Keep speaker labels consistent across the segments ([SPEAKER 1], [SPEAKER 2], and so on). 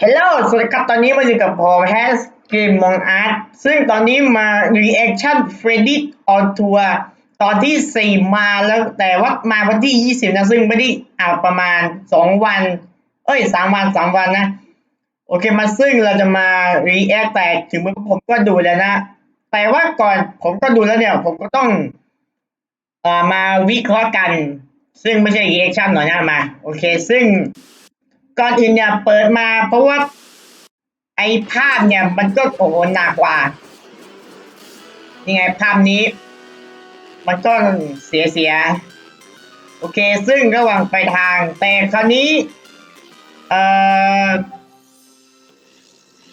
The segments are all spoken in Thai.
[SPEAKER 1] Hello สวัสดีครับ ตอนนี้มาอยู่กับผมแฮสเกมมองอาร์ตซึ่งตอนนี้มา Reaction Freddy on Tour ตอนที่ 4 มาแล้วแต่ว่ามาวันที่ 20 นะ ซึ่งไม่ได้อ่าประมาณ 2 วัน เอ้ย 3 วัน 3 วันนะ โอเคมาซึ่งเราจะมา React แต่ถึงมือผมก็ดูแล้วนะ แต่ว่าก่อนผมก็ดูแล้วเนี่ย ผมก็ต้องอ่อมาวิเคราะห์กัน ซึ่งไม่ใช่ Reaction หน่อยนะมา โอเค ซึ่ง ก่อนอื่นเนี่ยเปิดมาเพราะว่า ไอ้ภาพเนี่ยมันก็โอ้โหหนักกว่านี่ไงภาพนี้ มันก็เสียเสีย โอเค ซึ่งระหว่างไปทาง แต่คราวนี้ เอ่อ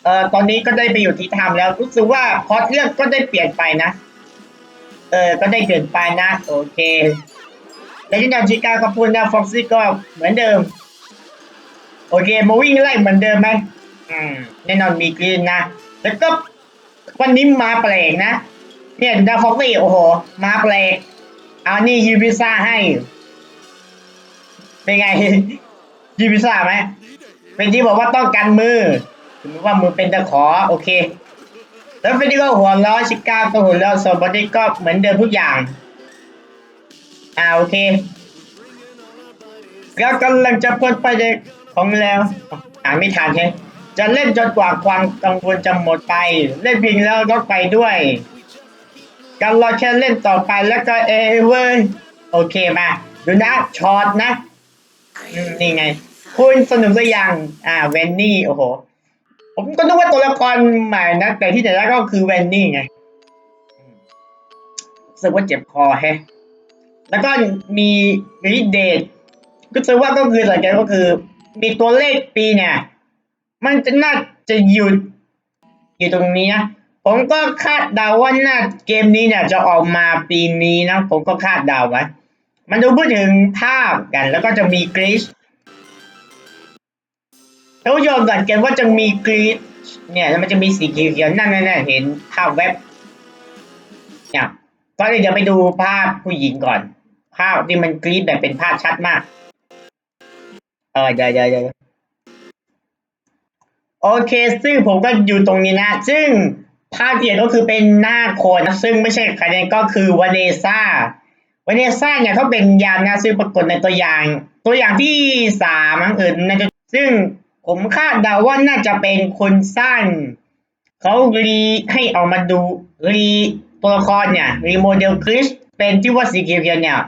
[SPEAKER 1] เอ่อตอนนี้ก็ได้ไปอยู่ที่ทำแล้ว รู้สึกว่าพอเรื่องก็ได้เปลี่ยนไปนะ เออ ก็ได้เปลี่ยนไปนะ โอเค และที่นาจิก้าก็พูดนะฟ็อกซี่ก็เหมือนเดิม โอเคมาวิ่งไล่เหมือนเดิมไหมอืมแน่นอนมีกรีนนะ แล้วก็วันนี้มาแปลกนะ เนี่ยดาฟอกซี่โอ้โห มาแปลกเอานี่ยูพิซ่าให้ เป็นไงยูพิซ่าไหมเป็นที่บอกว่าต้องกันมือถึงว่ามือเป็นตะขอโอเค แล้วเฟนดี้ก็หัวล้อชิก้าก็หัวล้อโซบอดี้ก็เหมือนเดิมทุกอย่าง อ่าโอเคแล้วกำลังจะพ้นไปจาก ของแล้วอ่าไม่ทันใช่จะเล่นจนกว่าความกังวลจะหมดไป เล่นเพียงแล้วก็ไปด้วยการรอแค่เล่นต่อไปแล้วก็เอเว้ยโอเคมาดูนะช็อตนะนี่ไง คุณสนุกสักอย่างอ่าเวนนี่โอ้โหผมก็นึกว่าตัวละครใหม่นะ แต่ที่ไหนแล้วก็คือเวนนี่ไงรู้สึกว่าเจ็บคอแฮะแล้วก็มีรีเดทก็คือว่าก็คือสังเกตก็คือ มีตัวเลขปีเนี่ย มันจะน่าจะหยุดอยู่ตรงนี้นะ ผมก็คาดเดาว่าน่าเกมนี้เนี่ยจะออกมาปีนี้นะ ผมก็คาดเดาไว้มันดูพูดถึงภาพกัน แล้วก็จะมีกรีชท่านผู้ชมสังเกตว่าจะมีกรีชเนี่ยแล้วมันจะมีสีเขียวๆนั่นแน่ๆเห็นภาพเว็บเนี่ยก็เลยเดี๋ยวไปดูภาพผู้หญิงก่อน ภาพที่มันกรีดแบบเป็นภาพชัดมาก ออเดี๋ยวเดี๋ยวเดี๋ยวโอเค ซึ่งผมก็อยู่ตรงนี้นะ ซึ่งภาพที่เห็นก็คือเป็นหน้าคนนะซึ่งไม่ใช่ใครเนี่ยก็คือวาเนซ่าวาเนซ่าเนี่ยเขาเป็นยามนะซึ่งปรากฏในตัวอย่าง ตัวอย่างที่สามออน่าจะซึ่งผมคาดเดาว่าน่าจะเป็นคนสร้างเขารีให้เอามาดูรีตัวละครเนี่ยรีโมเดลคริสเป็นที่ว่าสีเขียวเนี่ย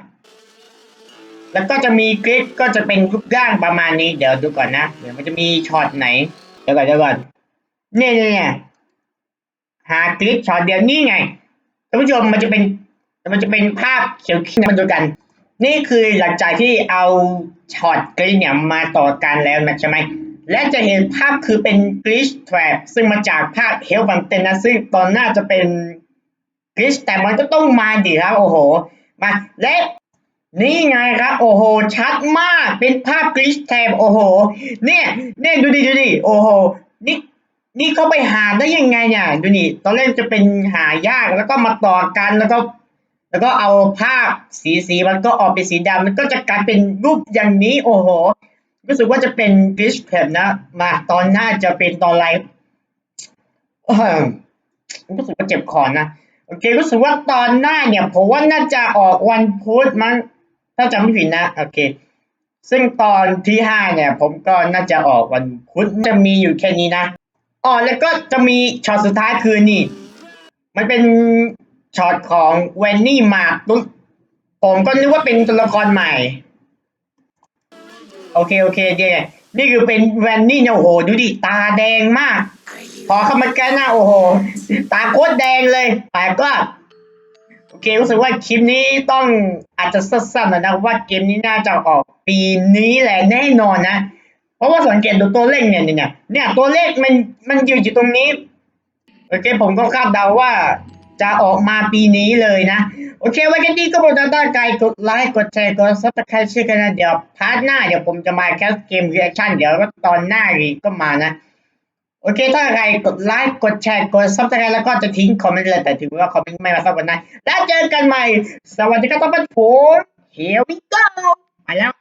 [SPEAKER 1] แล้วก็จะมีคลิปก็จะเป็นรูปร่างประมาณนี้ เดี๋ยวดูก่อนนะ เดี๋ยวมันจะมีช็อตไหน เดี๋ยวก่อนเดี๋ยวก่อนเนี่ยเนี่ยหาคลิปช็อตเดียวนี่ไงท่านผู้ชมมันจะเป็นมันจะเป็นภาพเขียวๆมาดูกัน นี่คือหลังจากที่เอาช็อตคลิปเนี่ยมาต่อกันแล้วนะใช่ไหมและจะเห็นภาพคือเป็นกริชแทรปซึ่งมาจากภาพเฮลบันเตนนะซึ่งตอนหน้าจะเป็นกริชแต่มันก็ต้องมาดิครับโอ้โหมาและ นี่ไงครับโอ้โหชัดมากเป็นภาพกริชแทบโอ้โห เนี่ยเนี่ยดูดิดูดิโอ้โหนี่นี่เขาไปหาได้ยังไงเนี่ยดูนี่ตอนแรกจะเป็นหายากแล้วก็มาต่อกันแล้วก็ แล้วก็เอาภาพสีสีมันก็ออกเป็นสีดำมันก็จะกลายเป็นรูปอย่างนี้โอ้โหรู้สึกว่าจะเป็นกริชแทบนะมาตอนหน้าจะเป็นตอนไลฟ์เอิ่มรู้สึกว่าเจ็บคอนะโอเครู้สึกว่าตอนหน้าเนี่ยผมว่าน่าจะออกวันพุธมั้ง ถ้าจำไม่ผิดนะโอเค ซึ่งตอนที่ห้าเนี่ย ผมก็น่าจะออกวันพุธจะมีอยู่แค่นี้นะอ๋อแล้วก็จะมีช็อตสุดท้ายคือนี่ มันเป็นช็อตของเวนนี่มาตุ้ผมก็นึกว่าเป็นตัวละครใหม่ โอเคโอเคเดี๋ยนี่คือเป็นแวนนี่เนี่ยโอ้โห ดูดิ ตาแดงมาก พอเข้ามาใกล้หน้าโอ้โห ตาโคตรแดงเลยแต่ก็ โอเครู้สึกว่าคลิปนี้ต้องอาจจะสั้นๆหน่อยนะว่าเกมนี้น่าจะออกปีนี้แหละแน่นอนนะ เพราะว่าสังเกตดูตัวเลขเนี่ยเนี่ยเนี่ยตัวเลขมันมันอยู่อยู่ตรงนี้โอเคผมก็คาดเดาว่าจะออกมาปีนี้เลยนะ โอเคไว้กันที่ก็บอกด้านไกลกดไลค์กดแชร์กดซับสไครต์ช่วยกันนะเดี๋ยวพาร์ทหน้าเดี๋ยวผมจะมาแคสเกมเรีแอคชั่นเดี๋ยวก็ตอนหน้าอีกก็มานะ โอเค ถ้าใครกดไลค์กดแชร์กดซับสไครต์แล้วก็จะทิ้งคอมเมนต์เลยแต่ถือว่าคอมเมนต์ไม่มาสักวันไหนแล้วเจอกันใหม่ สวัสดีครับท่านผู้ชม Here we go ไปแล้ว